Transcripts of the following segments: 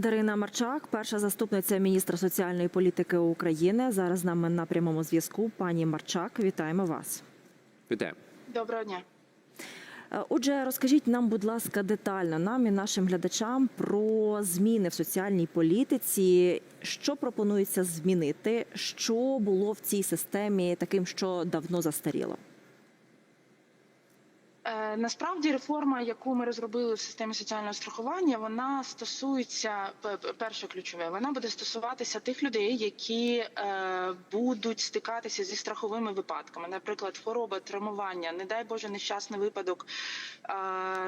Дарина Марчак, перша заступниця міністра соціальної політики України. Зараз з нами на прямому зв'язку. Пані Марчак, вітаємо вас. Вітаю. Доброго дня. Е, Отже, розкажіть нам, будь ласка, детально нам і нашим глядачам про зміни в соціальній політиці. Що пропонується змінити? Що було в цій системі таким, що давно застаріло? Е, насправді реформа, яку ми розробили в системі соціального страхування, вона стосується перше ключове. Вона буде стосуватися тих людей, які е, будуть стикатися зі страховими випадками, наприклад, хвороба, травмування, не дай Боже, нещасний випадок е,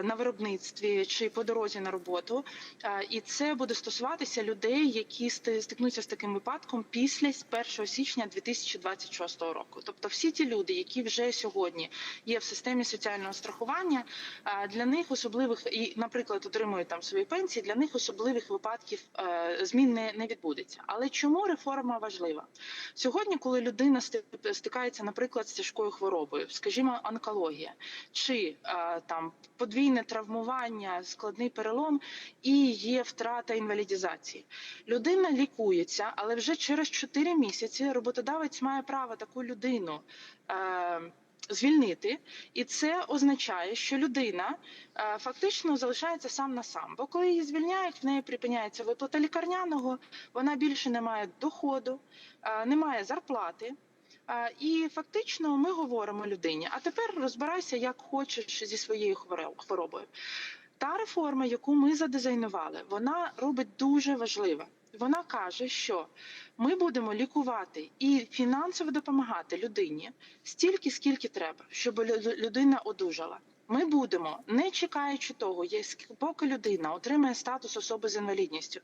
на виробництві чи по дорозі на роботу. І це буде стосуватися людей, які стикнуться з таким випадком після 1 січня 2026 року. Тобто, всі ті люди, які вже сьогодні є в системі соціального страхування, а, для них особливих і, наприклад, отримують там свої пенсії. Для них особливих випадків е, змін не, не відбудеться. Але чому реформа важлива сьогодні, коли людина стикається, наприклад, з тяжкою хворобою, скажімо, онкологія, чи е, там подвійне травмування, складний перелом і є втрата інвалідізації. Людина лікується, але вже через 4 місяці роботодавець має право таку людину. Звільнити, і це означає, що людина е, фактично залишається сам на сам. Бо коли її звільняють, в неї припиняється виплата лікарняного, вона більше не має доходу, е, не має зарплати. Е, І фактично ми говоримо людині: а тепер розбирайся, як хочеш зі своєю хворобою. Та реформа, яку ми задизайнували, вона робить дуже важливе. Вона каже, що ми будемо лікувати і фінансово допомагати людині стільки, скільки треба, щоб лю- людина одужала. Ми будемо, не чекаючи того, поки людина отримає статус особи з інвалідністю,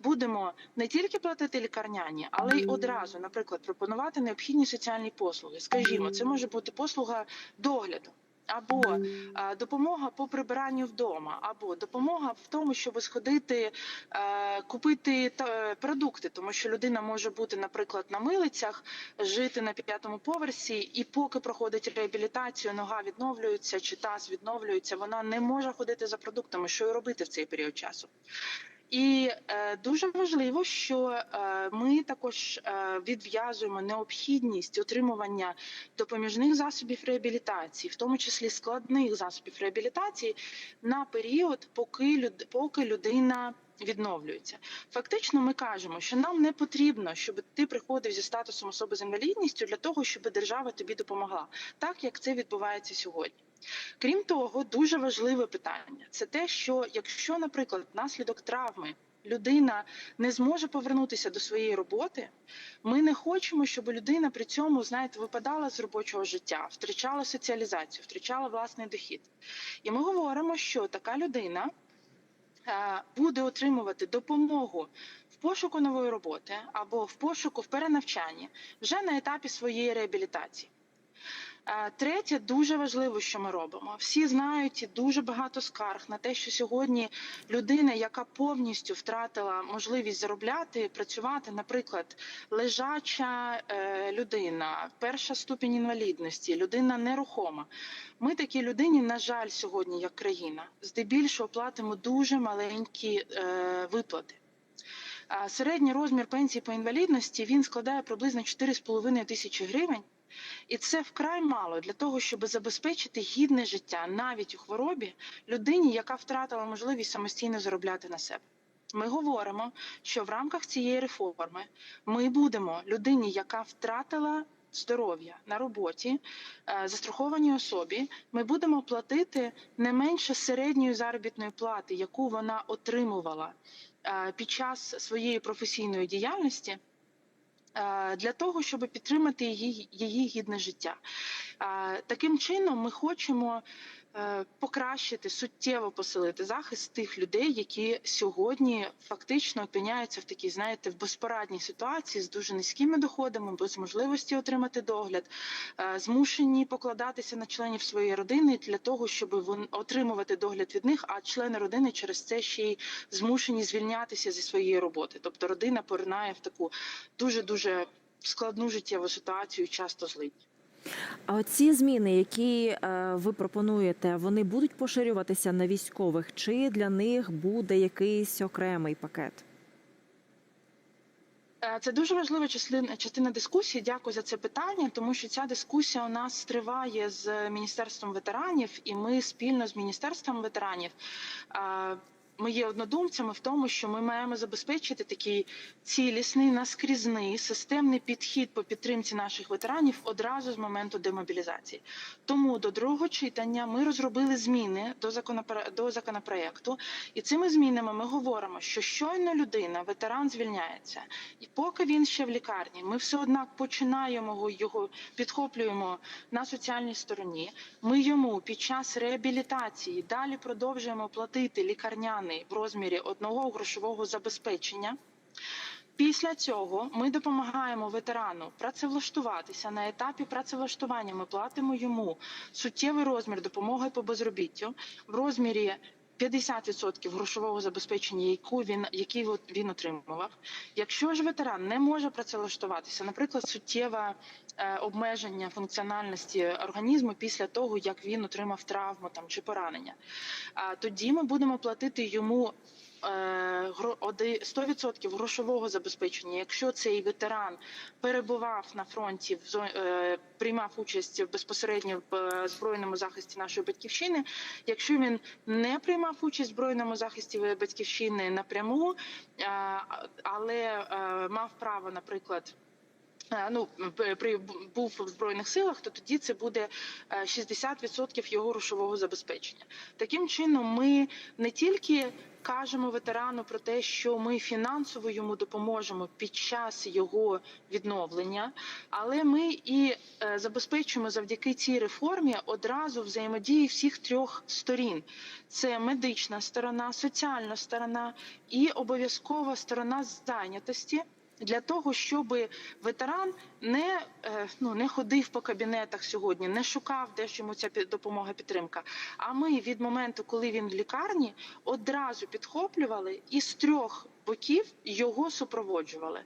будемо не тільки платити лікарняні, але й одразу, наприклад, пропонувати необхідні соціальні послуги. Скажімо, це може бути послуга догляду. Або е, допомога по прибиранню вдома, або допомога в тому, щоб сходити е, купити та, продукти, тому що людина може бути, наприклад, на милицях, жити на п'ятому поверсі, і поки проходить реабілітацію, нога відновлюється чи таз відновлюється, вона не може ходити за продуктами, що й робити в цей період часу. І е, дуже важливо, що е, ми також е, відв'язуємо необхідність отримування допоміжних засобів реабілітації, в тому числі складних засобів реабілітації, на період, поки люд, поки людина. Відновлюється фактично. Ми кажемо, що нам не потрібно, щоб ти приходив зі статусом особи з інвалідністю для того, щоб держава тобі допомогла, так як це відбувається сьогодні. Крім того, дуже важливе питання це те, що якщо, наприклад, внаслідок травми людина не зможе повернутися до своєї роботи, ми не хочемо, щоб людина при цьому, знаєте, випадала з робочого життя, втрачала соціалізацію, втрачала власний дохід. І ми говоримо, що така людина е, буде отримувати допомогу в пошуку нової роботи або в пошуку в перенавчанні вже на етапі своєї реабілітації. Третє, дуже важливо, що ми робимо. Всі знають і дуже багато скарг на те, що сьогодні людина, яка повністю втратила можливість заробляти, працювати, наприклад, лежача е, людина, перша ступінь інвалідності, людина нерухома. Ми такій людині, на жаль, сьогодні, як країна, здебільшого платимо дуже маленькі е, виплати. Середній розмір пенсії по інвалідності він складає приблизно 4,5 тисячі гривень. І це вкрай мало для того, щоб забезпечити гідне життя навіть у хворобі людині, яка втратила можливість самостійно заробляти на себе. Ми говоримо, що в рамках цієї реформи ми будемо людині, яка втратила здоров'я на роботі, е, застрахованій особі, ми будемо платити не менше середньої заробітної плати, яку вона отримувала е, під час своєї професійної діяльності для того, щоб підтримати її, її гідне життя. Е, Таким чином, ми хочемо е, покращити, суттєво посилити захист тих людей, які сьогодні фактично опиняються в такій, знаєте, в безпорадній ситуації з дуже низькими доходами, без можливості отримати догляд, е, змушені покладатися на членів своєї родини для того, щоб отримувати догляд від них, а члени родини через це ще й змушені звільнятися зі своєї роботи. Тобто родина поринає в таку дуже дуже складну життєву ситуацію, часто злить. А оці зміни, які е, ви пропонуєте, вони будуть поширюватися на військових, чи для них буде якийсь окремий пакет? Е, Це дуже важлива частина, частина дискусії. Дякую за це питання, тому що ця дискусія у нас триває з міністерством ветеранів, і ми спільно з міністерством ветеранів. Ми є однодумцями в тому, що ми маємо забезпечити такий цілісний, наскрізний системний підхід по підтримці наших ветеранів одразу з моменту демобілізації. Тому до другого читання ми розробили зміни до законопро- до законопроекту, і цими змінами ми говоримо, що щойно людина, ветеран звільняється, і поки він ще в лікарні, ми все однак починаємо його- підхоплюємо на соціальній стороні. Ми йому під час реабілітації далі продовжуємо платити лікарняний в розмірі одного грошового забезпечення. Після цього ми допомагаємо ветерану працевлаштуватися на етапі працевлаштування. Ми платимо йому суттєвий розмір допомоги по безробіттю в розмірі 50% грошового забезпечення, яку він який він отримував. Якщо ж ветеран не може працевлаштуватися, наприклад, суттєве е, обмеження функціональності організму після того, як він отримав травму там чи поранення, тоді ми будемо платити йому. Е, гро- оди- 100% грошового забезпечення, якщо цей ветеран перебував на фронті, е, приймав участь безпосередньо в е, збройному захисті нашої батьківщини. Якщо він не приймав участь в збройному захисті батьківщини напряму, е, але е, мав право, наприклад. Е, Ну, при був в збройних силах, то тоді це буде е, 60% його грошового забезпечення. Таким чином, ми не тільки кажемо ветерану про те, що ми фінансово йому допоможемо під час його відновлення, але ми і е, забезпечуємо завдяки цій реформі одразу взаємодії всіх трьох сторін: це медична сторона, соціальна сторона і обов'язкова сторона зайнятості. Для того щоб ветеран не е, ну не ходив по кабінетах сьогодні, не шукав, де ж йому ця допомога підтримка. А ми від моменту, коли він в лікарні, одразу підхоплювали і з трьох боків його супроводжували.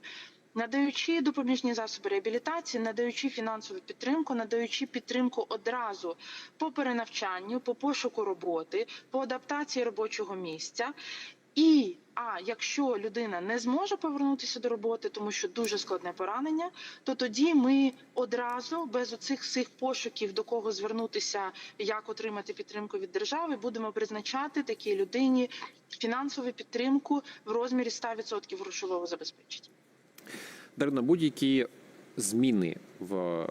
Надаючи допоміжні засоби реабілітації, надаючи фінансову підтримку, надаючи підтримку одразу по перенавчанню, по пошуку роботи, по адаптації робочого місця. І а якщо людина не зможе повернутися до роботи, тому що дуже складне поранення, то тоді ми одразу без оцих всіх пошуків до кого звернутися, як отримати підтримку від держави, будемо призначати такій людині фінансову підтримку в розмірі 100% грошового забезпечення. Дарина, будь-які зміни в е,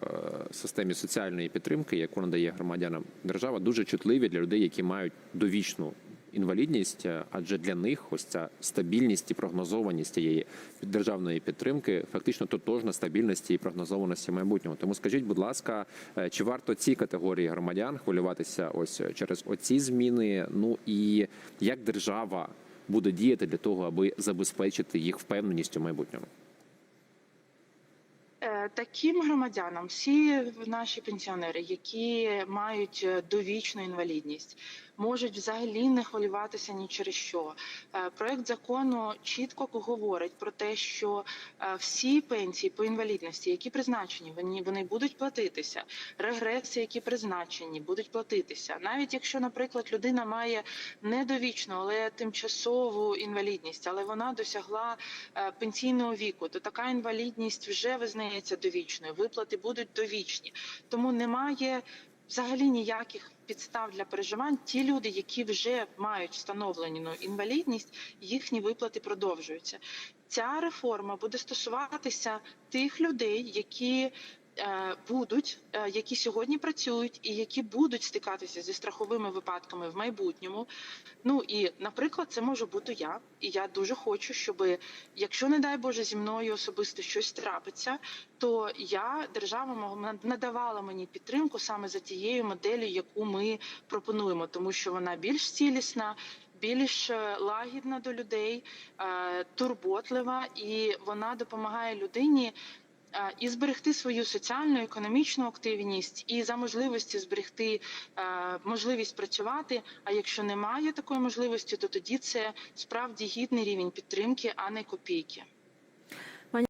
системі соціальної підтримки, яку надає громадянам держава, дуже чутливі для людей, які мають довічну інвалідність, е, адже для них ось ця стабільність і прогнозованість цієї державної підтримки фактично тотожна стабільності і прогнозованості майбутнього. Тому скажіть, будь ласка, е, чи варто ці категорії громадян хвилюватися ось через оці зміни? Ну і як держава буде діяти для того, аби забезпечити їх впевненість у майбутньому? Е, Таким громадянам всі наші пенсіонери, які мають е, довічну інвалідність, можуть взагалі не хвилюватися ні через що. Е, Проект закону чітко говорить про те, що е, всі пенсії по інвалідності, які призначені, вони, вони будуть платитися. Регреси, які призначені, будуть платитися. Навіть якщо, наприклад, людина має недовічну, але тимчасову інвалідність, але вона досягла е, пенсійного віку, то така інвалідність вже визнається довічною. Виплати будуть довічні, тому немає. Взагалі ніяких підстав для переживань. Ті люди, які вже мають встановлену інвалідність, їхні виплати продовжуються. Ця реформа буде стосуватися тих людей, які будуть, е, які сьогодні працюють і які будуть стикатися зі страховими випадками в майбутньому. Ну і, наприклад, це може бути я, і я дуже хочу, щоб якщо не дай Боже зі мною особисто щось трапиться, то я держава надавала мені підтримку саме за тією моделлю, яку ми пропонуємо, тому що вона більш цілісна. Більш е, лагідна до людей, е, турботлива, і вона допомагає людині е, і зберегти свою соціальну економічну активність, і за можливості зберегти е, можливість працювати. А якщо немає такої можливості, то тоді це справді гідний рівень підтримки, а не копійки.